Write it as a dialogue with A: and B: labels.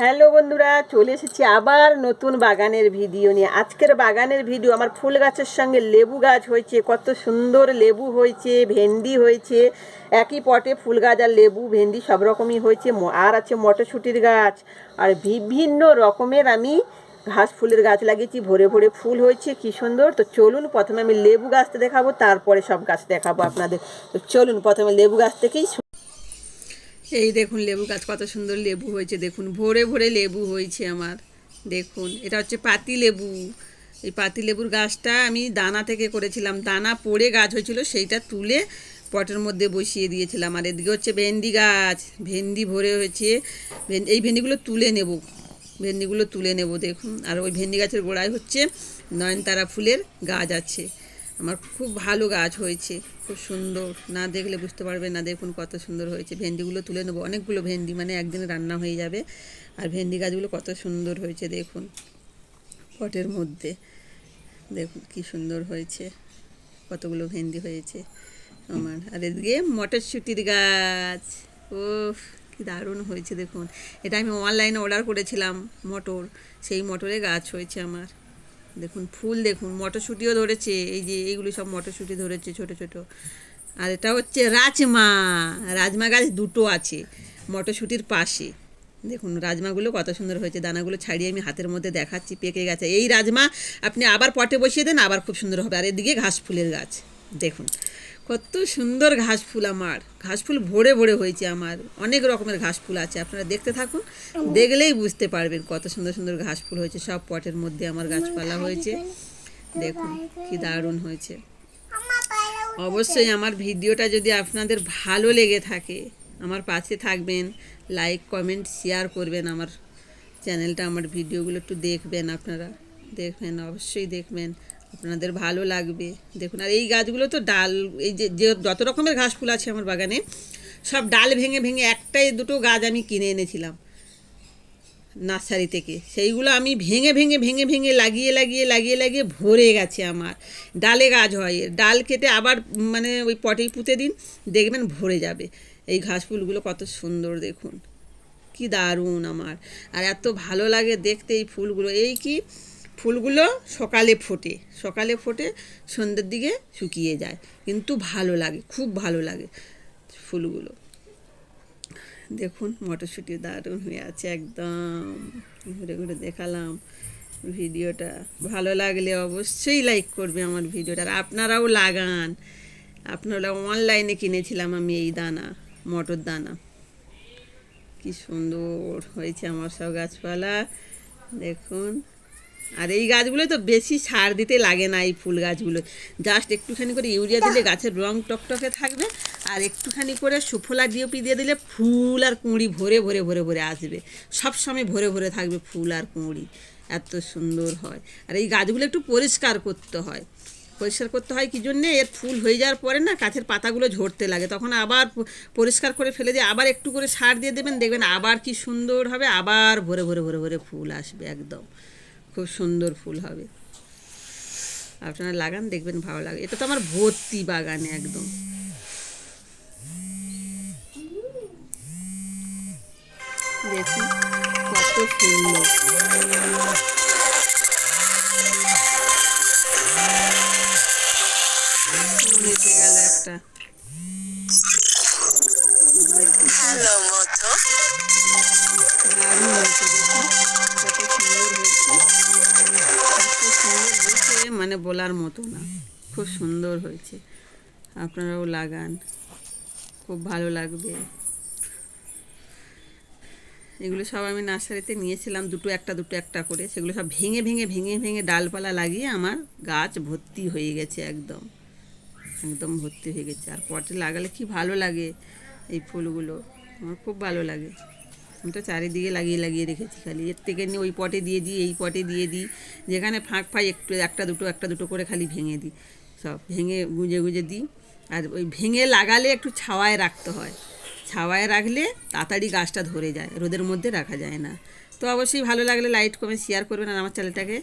A: Hello বন্ধুরা, চলে এসেছি আবার নতুন বাগানের ভিডিও নিয়ে। আজকের বাগানের ভিডিও, আমার ফুল গাছের সঙ্গে লেবু গাছ হয়েছে, কত সুন্দর লেবু হয়েছে, ভেন্ডি হয়েছে, একই পটে ফুল গাছ আর লেবু, ভেন্ডি সব রকমই হয়েছে আর আছে মটরশুঁটির গাছ, আর বিভিন্ন রকমের আমি ঘাস ফুলের গাছ লাগিয়েছি, ভরে ভরে ফুল হয়েছে, কি সুন্দর। তো চলুন, প্রথমে আমি লেবু গাছটা দেখাবো, তারপরে সব গাছ দেখাবো আপনাদের। তো চলুন, প্রথমে লেবু গাছ থেকেই এই দেখুন লেবু গাছ, কত সুন্দর লেবু হয়েছে, দেখুন। ভোরে ভোরে লেবু হয়েছে আমার, দেখুন। এটা হচ্ছে পাতি লেবু। এই পাতি লেবুর গাছটা আমি দানা থেকে করেছিলাম। দানা পড়ে গাছ হয়েছিল, সেইটা তুলে পটের মধ্যে বসিয়ে দিয়েছিলাম। আর এদিকে হচ্ছে ভেন্ডি গাছ, ভেন্ডি ভরে হয়েছে। এই ভেন্ডিগুলো তুলে নেব, ভেন্ডিগুলো তুলে নেব, দেখুন। আর ওই ভেন্ডি গাছের গোড়ায় হচ্ছে নয়নতারা ফুলের গাছ আছে। আমার খুব ভালো গাছ হয়েছে, খুব সুন্দর। না দেখলে বুঝতে পারবে না দেখুন কত সুন্দর হয়েছে। ভেন্ডিগুলো তুলে নেব। অনেকগুলো ভেন্ডি মানে একদিনে রান্না হয়ে যাবে। আর ভেন্ডি গাছগুলো কত সুন্দর হয়েছে, দেখুন। পটের মধ্যে। দেখুন কি সুন্দর হয়েছে। কতগুলো ভেন্ডি হয়েছে আমার। আর এদিকে মটরশুঁটির গাছ। ও কি দারুণ হয়েছে, দেখুন। এটা আমি অনলাইনে অর্ডার করেছিলাম মটর। সেই মটরে গাছ হয়েছে আমার। দেখুন, ফুল দেখুন, মটরশুঁটিও ধরেছে, এই যে এইগুলি সব মটরশুঁটি ধরেছে ছোট ছোট। আর এটা হচ্ছে রাজমা রাজমা গাছ দুটো আছে মটরশুঁটির পাশে। দেখুন, রাজমাগুলো কত সুন্দর হয়েছে, দানাগুলো ছাড়িয়ে আমি হাতের মধ্যে দেখাচ্ছি, পেকে গেছে। এই রাজমা আপনি আবার পটে বসিয়ে দেন, আবার খুব সুন্দর হবে। আর এদিকে ঘাস ফুলের গাছ, দেখুন। কত সুন্দর ঘাস ফুল আমার। ঘাস ফুল ভরে ভরে হয়েছে আমার। অনেক রকমের ঘাস ফুল আছে আপনারা দেখতে থাকুন। দেখলেই বুঝতে পারবেন কত সুন্দর সুন্দর ঘাস ফুল হয়েছে। সব পটের মধ্যে আমার গাছপালা হয়েছে। দেখুন। কি দারুণ হয়েছে। অবশ্যই আমার ভিডিওটা যদি আপনাদের ভালো লেগে থাকে আমার পাশে থাকবেন লাইক কমেন্ট শেয়ার করবেন আমার চ্যানেলটা আমার ভিডিওগুলো একটু দেখবেন আপনারা। দেখবেন অবশ্যই দেখবেন। আপনাদের ভালো লাগবে। দেখুন, আর এই গাছগুলো তো ডাল, এই যে যত রকমের ঘাস ফুল আছে আমার বাগানে, সব ডাল ভেঙে ভেঙে একটাই দুটো গাছ আমি কিনে এনেছিলাম নার্সারি থেকে। সেইগুলো আমি ভেঙে ভেঙে ভেঙে ভেঙে লাগিয়ে লাগিয়ে লাগিয়ে লাগিয়ে ভরে গেছে আমার। ডালে গাছ হয়, ডাল কেটে আবার মানে ওই পটেই পুঁতে দিন, দেখবেন ভরে যাবে। এই ঘাস ফুলগুলো কত সুন্দর, দেখুন। কি দারুণ আমার। আর এত ভালো লাগে দেখতে এই ফুলগুলো। এই কি ফুলগুলো সকালে ফোটে সকালে ফোটে সন্ধ্যের দিকে শুকিয়ে যায়। কিন্তু ভালো লাগে, খুব ভালো লাগে ফুলগুলো। দেখুন, মটরশুঁটি দারুণ হয়ে আছে একদম। ঘুরে ঘুরে দেখালাম ভিডিওটা। ভালো লাগলে অবশ্যই লাইক করবে আমার ভিডিওটা। আর আপনারাও লাগান। আপনারা অনলাইনে কিনেছিলাম আমি এই দানা, মটর দানা। কি সুন্দর হয়েছে আমার সব গাছপালা। দেখুন। আর এই গাছগুলো তো বেশি সার দিতে লাগে না, এই ফুল গাছগুলো। জাস্ট একটুখানি করে ইউরিয়া দিলে গাছের রং টকটকে থাকবে, আর একটুখানি করে সুফলা ডিওপি দিয়ে দিলে ফুল আর কুঁড়ি ভরে ভরে ভরে ভরে আসবে। সব সময় ভরে ভরে থাকবে ফুল আর কুঁড়ি। এত সুন্দর হয়। আর এই গাছগুলো একটু পরিষ্কার করতে হয়। পরিষ্কার করতে হয় কি জন্যে? এর ফুল হয়ে যাওয়ার পরে না গাছের পাতাগুলো ঝরতে লাগে। তখন আবার পরিষ্কার করে ফেলে দিয়ে আবার একটু করে সার দিয়ে দেবেন, দেখবেন আবার কি সুন্দর হবে, আবার ভরে ভরে ভরে ভরে ফুল আসবে একদম। খুব সুন্দর ফুল হবে। আপনারা লাগান, দেখবেন ভালো লাগে। এটা তো আমার ভর্তি বাগানে একদম। দেখুন, কত সুন্দর। একটা।
B: হ্যালো
A: মানে বলার মতো না। খুব সুন্দর হয়েছে। আপনারাও লাগান। খুব ভালো লাগবে। এগুলো সব আমি নার্সারিতে নিয়েছিলাম, দুটো একটা দুটো একটা করে। সেগুলো সব ভেঙে ভেঙে ভেঙে ভেঙে ডালপালা লাগিয়ে আমার গাছ ভর্তি হয়ে গেছে একদম। একদম ভর্তি হয়ে গেছে। আর পটে লাগালে কি ভালো লাগে এই ফুলগুলো। আমার খুব ভালো লাগে। আমি তো চারিদিকে লাগিয়ে লাগিয়ে রেখেছি খালি। এর থেকে নিয়ে ওই পটে দিয়ে দিই, এই পটে দিয়ে দিই। যেখানে ফাঁক ফাঁক একটু, একটা দুটো একটা দুটো করে খালি ভেঙে দিই। সব ভেঙে গুঁজে গুঁজে দিই। আর ওই ভেঙে লাগালে একটু ছাওয়ায় রাখতে হয়। ছাওয়ায় রাখলে তাড়াতাড়ি গাছটা ধরে যায়, রোদের মধ্যে রাখা যায় না। তো অবশ্যই ভালো লাগলে লাইট কমে শেয়ার করবেন আর আমার চ্যানেলটাকে